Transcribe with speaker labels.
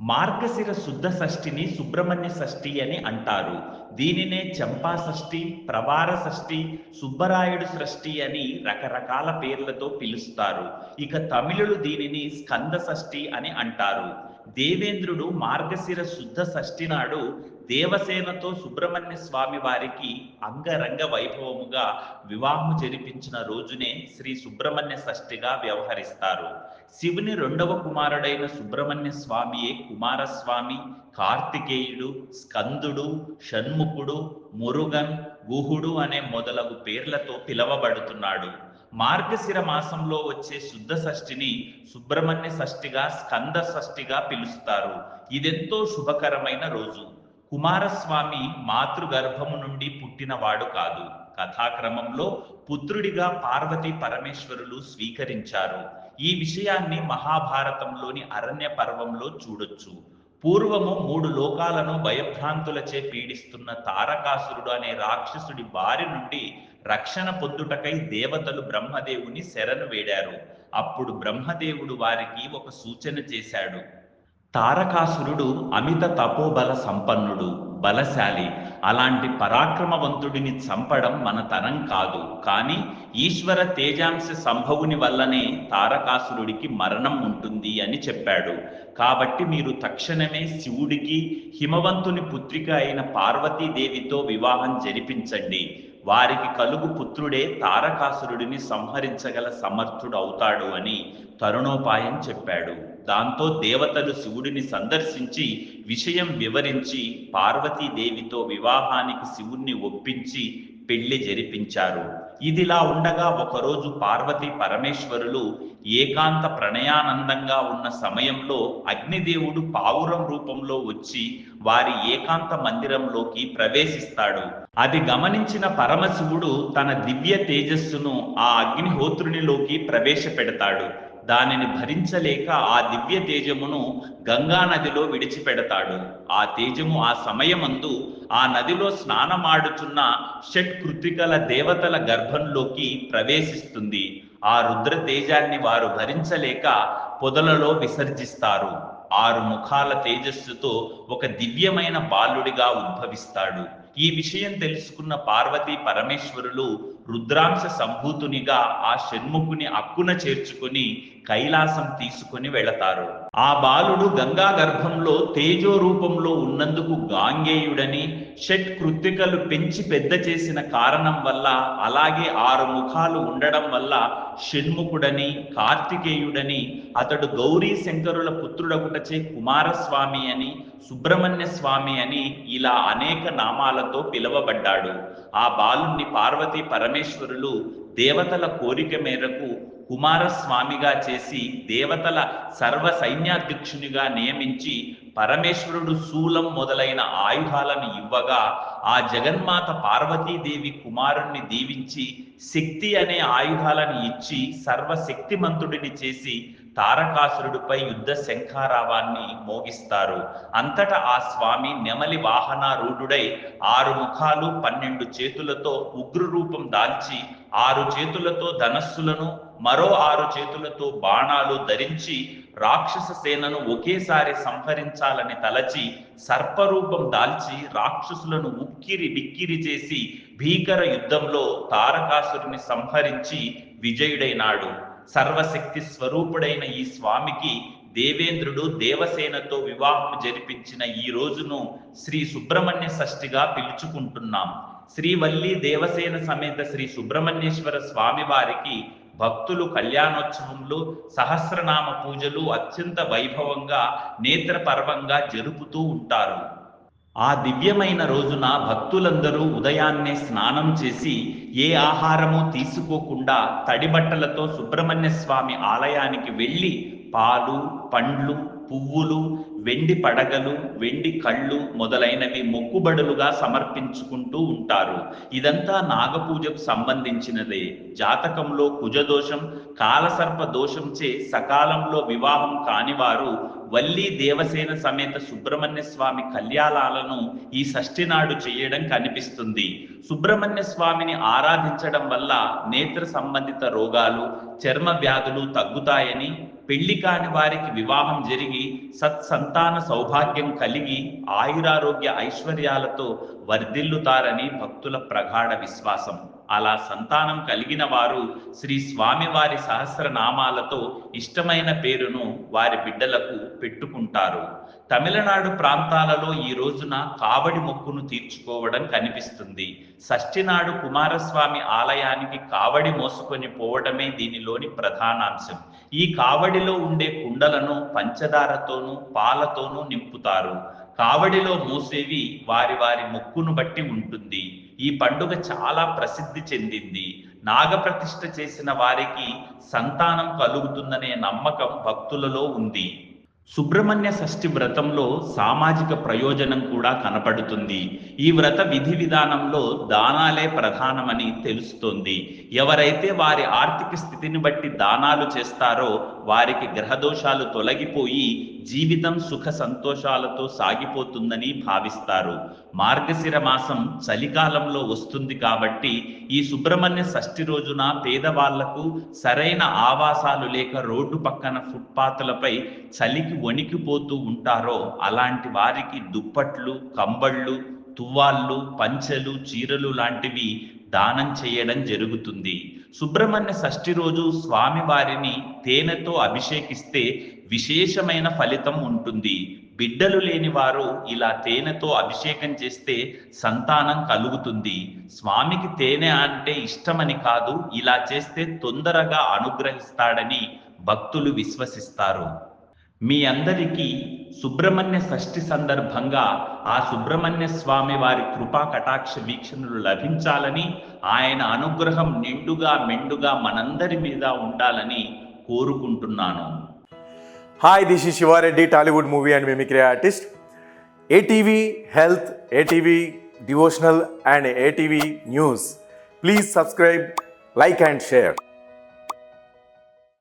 Speaker 1: మార్గశిర శుద్ధ షష్ఠిని సుబ్రహ్మణ్య షష్ఠి అని అంటారు. దీనినే చంపా షష్ఠి ప్రవార షష్ఠి సుబ్బరాయుడు షష్ఠి అని రకరకాల పేర్లతో పిలుస్తారు. ఇక తమిళులు దీనిని స్కంద షష్ఠి అని అంటారు. దేవేంద్రుడు మార్గశిర శుద్ధ షష్ఠి నాడు దేవసేనతో సుబ్రహ్మణ్య స్వామి వారికి అంగరంగ వైభవముగా వివాహం జరిపించిన రోజునే శ్రీ సుబ్రహ్మణ్య షష్ఠిగా వ్యవహరిస్తారు. శివుని రెండవ కుమారుడైన సుబ్రహ్మణ్య స్వామియే కుమారస్వామి కార్తికేయుడు స్కందుడు షణ్ముఖుడు మురుగన్ గుహుడు అనే మొదలగు పేర్లతో పిలవబడుతున్నాడు. మార్గశిర మాసంలో వచ్చే శుద్ధ షష్ఠిని సుబ్రహ్మణ్య షష్ఠిగా స్కంద షష్ఠిగా పిలుస్తారు. ఇదెంతో శుభకరమైన రోజు. కుమారస్వామి మాతృగర్భము నుండి పుట్టినవాడు కాదు. కథాక్రమంలో పుత్రుడిగా పార్వతి పరమేశ్వరులు స్వీకరించారు. ఈ విషయాన్ని మహాభారతంలోని అరణ్య పర్వంలో చూడొచ్చు. పూర్వము మూడు లోకాలను భయభ్రాంతులచే పీడిస్తున్న తారకాసురుడు అనే రాక్షసుడి బారి నుండి రక్షణ పొందుటకై దేవతలు బ్రహ్మదేవుని శరణు వేడారు. అప్పుడు బ్రహ్మదేవుడు వారికి ఒక సూచన చేశాడు. తారకాసురుడు అమిత తపోబల సంపన్నుడు బలశాలి. అలాంటి పరాక్రమవంతుడిని చంపడం మన తరం కాదు. కానీ ఈశ్వర తేజాంశ సంభవుని వల్లనే తారకాసురుడికి మరణం ఉంటుంది అని చెప్పాడు. కాబట్టి మీరు తక్షణమే శివుడికి హిమవంతుని పుత్రిక అయిన పార్వతీదేవితో వివాహం జరిపించండి. వారికి కలుగు పుత్రుడే తారకాసురుడిని సంహరించగల సమర్థుడు అవుతాడు అని తరుణోపాయం చెప్పాడు. దాంతో దేవతలు శివుడిని సందర్శించి విషయం వివరించి పార్వతీదేవితో వివాహానికి శివుణ్ణి ఒప్పించి పెళ్ళి జరిపించారు. ఇదిలా ఉండగా ఒకరోజు పార్వతి పరమేశ్వరులు ఏకాంత ప్రణయానందంగా ఉన్న సమయంలో అగ్నిదేవుడు పావురం రూపంలో వచ్చి వారి ఏకాంత మందిరంలోకి ప్రవేశిస్తాడు. అది గమనించిన పరమశివుడు తన దివ్య తేజస్సును ఆ అగ్నిహోత్రునిలోకి ప్రవేశపెడతాడు. దానిని భరించలేక ఆ దివ్య తేజమును గంగా నదిలో విడిచిపెడతాడు. ఆ తేజము ఆ సమయమందు ఆ నదిలో స్నానమాడుచున్న షట్ కృతికల దేవతల గర్భంలోకి ప్రవేశిస్తుంది. ఆ రుద్ర తేజాన్ని వారు భరించలేక పొదలలో విసర్జిస్తారు. ఆరు ముఖాల తేజస్సుతో ఒక దివ్యమైన బాలుడిగా ఉద్భవిస్తాడు. ఈ విషయం తెలుసుకున్న పార్వతీ పరమేశ్వరులు రుద్రాంశ సంభూతునిగా ఆ షణ్ముఖుని అక్కున చేర్చుకుని కైలాసం తీసుకుని వెళతారు. ఆ బాలుడు గంగా గర్భంలో తేజో రూపంలో ఉన్నందుకు గాంగేయుడని షట్ కృత్తికలు పెంచి పెద్ద చేసిన కారణం వల్ల అలాగే ఆరు ముఖాలు ఉండడం వల్ల షణ్ముఖుడని కార్తికేయుడని అతడు గౌరీ శంకరుల పుత్రుడగుటచే కుమారస్వామి అని సుబ్రహ్మణ్య స్వామి అని ఇలా అనేక నామాలతో పిలువబడ్డాడు. ఆ బాలుణ్ణి పార్వతీ పరమేశ్వరులు దేవతల కోరిక మేరకు కుమారస్వామిగా చేసి దేవతల సర్వ సైన్యాధ్యక్షునిగా నియమించి పరమేశ్వరుడు శూలం మొదలైన ఆయుధాలను ఇవ్వగా ఆ జగన్మాత పార్వతీదేవి కుమారుణ్ణి దీవించి శక్తి అనే ఆయుధాలను ఇచ్చి సర్వశక్తిమంతుడిని చేసి తారకాసురుడిపై యుద్ధ శంఖారావాన్ని మోగిస్తారు. అంతటా ఆ స్వామి నెమలి వాహనారూఢుడై ఆరు ముఖాలు పన్నెండు చేతులతో ఉగ్రరూపం దాల్చి ఆరు చేతులతో ధనస్సులను మరో ఆరు చేతులతో బాణాలు ధరించి రాక్షస సేనను ఒకేసారి సంహరించాలని తలచి సర్పరూపం దాల్చి రాక్షసులను ఉక్కిరి బిక్కిరి చేసి భీకర యుద్ధంలో తారకాసురుని సంహరించి విజయుడైనాడు. సర్వశక్తి స్వరూపుడైన ఈ స్వామికి దేవేంద్రుడు దేవసేనతో వివాహం జరిపించిన ఈ రోజును శ్రీ సుబ్రహ్మణ్య షష్ఠిగా పిలుచుకుంటున్నాం. శ్రీవల్లి దేవసేన సమేత శ్రీ సుబ్రహ్మణ్యేశ్వర స్వామి వారికి భక్తులు కళ్యాణోత్సవంలో సహస్రనామ పూజలు అత్యంత వైభవంగా నేత్రపర్వంగా జరుపుతూ ఉంటారు. ఆ దివ్యమైన రోజున భక్తులందరూ ఉదయాన్నే స్నానం చేసి ఏ ఆహారము తీసుకోకుండా తడిబట్టలతో సుబ్రహ్మణ్య స్వామి ఆలయానికి వెళ్ళి పాలు పండ్లు పువ్వులు వెండి పడగలు వెండి కళ్ళు మొదలైనవి మొక్కుబడులుగా సమర్పించుకుంటూ ఉంటారు. ఇదంతా నాగపూజకు సంబంధించినదే. జాతకంలో కుజదోషం కాలసర్ప దోషంచే సకాలంలో వివాహం కానివారు వల్లి దేవసేన సమేత సుబ్రహ్మణ్య స్వామి కళ్యాణాలను ఈ షష్ఠి నాడు చేయడం కనిపిస్తుంది. సుబ్రహ్మణ్య స్వామిని ఆరాధించడం వల్ల నేత్ర సంబంధిత రోగాలు చర్మ వ్యాధులు తగ్గుతాయని పెళ్ళి కాని వారికి వివాహం జరిగి సత్సంతాన సౌభాగ్యం కలిగి ఆయురారోగ్య ఐశ్వర్యాలతో వర్ధిల్లుతారని భక్తుల ప్రగాఢ విశ్వాసం. అలా సంతానం కలిగిన వారు శ్రీ స్వామివారి సహస్రనామాలతో ఇష్టమైన పేరును వారి బిడ్డలకు పెట్టుకుంటారు. తమిళనాడు ప్రాంతాలలో ఈ రోజున కావడి మొక్కును తీర్చుకోవడం కనిపిస్తుంది. షష్ఠినాడు కుమారస్వామి ఆలయానికి కావడి మోసుకొని పోవడమే దీనిలోని ప్రధానాంశం. ఈ కావడిలో ఉండే కుండలను పంచదారతోనూ పాలతోనూ నింపుతారు. కావడిలో మూసేవి వారి వారి మొక్కును బట్టి ఉంటుంది. ఈ పండుగ చాలా ప్రసిద్ధి చెందింది. నాగప్రతిష్ఠ చేసిన వారికి సంతానం కలుగుతుందనే నమ్మకం భక్తులలో ఉంది. సుబ్రహ్మణ్య షష్ఠి వ్రతంలో సామాజిక ప్రయోజనం కూడా కనపడుతుంది. ఈ వ్రత విధి విధానంలో దానాలే ప్రధానమని తెలుస్తోంది. ఎవరైతే వారి ఆర్థిక స్థితిని బట్టి దానాలు చేస్తారో వారికి గ్రహదోషాలు తొలగిపోయి జీవితం సుఖ సంతోషాలతో సాగిపోతుందని భావిస్తారు. మార్గశిర మాసం చలికాలంలో వస్తుంది కాబట్టి ఈ సుబ్రహ్మణ్య షష్ఠి రోజున పేదవాళ్ళకు సరైన ఆవాసాలు లేక రోడ్డు పక్కన ఫుట్పాత్లపై చలికి వణికిపోతూ ఉంటారో అలాంటి వారికి దుప్పట్లు కంబళ్ళు తువ్వాళ్ళు పంచెలు చీరలు లాంటివి దానం చేయడం జరుగుతుంది. సుబ్రహ్మణ్య షష్ఠి రోజు స్వామి వారిని తేనెతో అభిషేకిస్తే విశేషమైన ఫలితం ఉంటుంది. బిడ్డలు లేని వారు ఇలా తేనెతో అభిషేకం చేస్తే సంతానం కలుగుతుంది. స్వామికి తేనె అంటే ఇష్టమని కాదు ఇలా చేస్తే తొందరగా అనుగ్రహిస్తాడని భక్తులు విశ్వసిస్తారు. మీ అందరికీ సుబ్రహ్మణ్య షష్ఠి సందర్భంగా ఆ సుబ్రహ్మణ్య స్వామి వారి కృపా కటాక్ష వీక్షణలు లభించాలని ఆయన అనుగ్రహం నిండుగా మెండుగా మనందరి మీద ఉండాలని కోరుకుంటున్నాను.
Speaker 2: Hi this is Siva Reddy Tollywood movie and mimicry artist ATV health ATV devotional and ATV news please subscribe like and share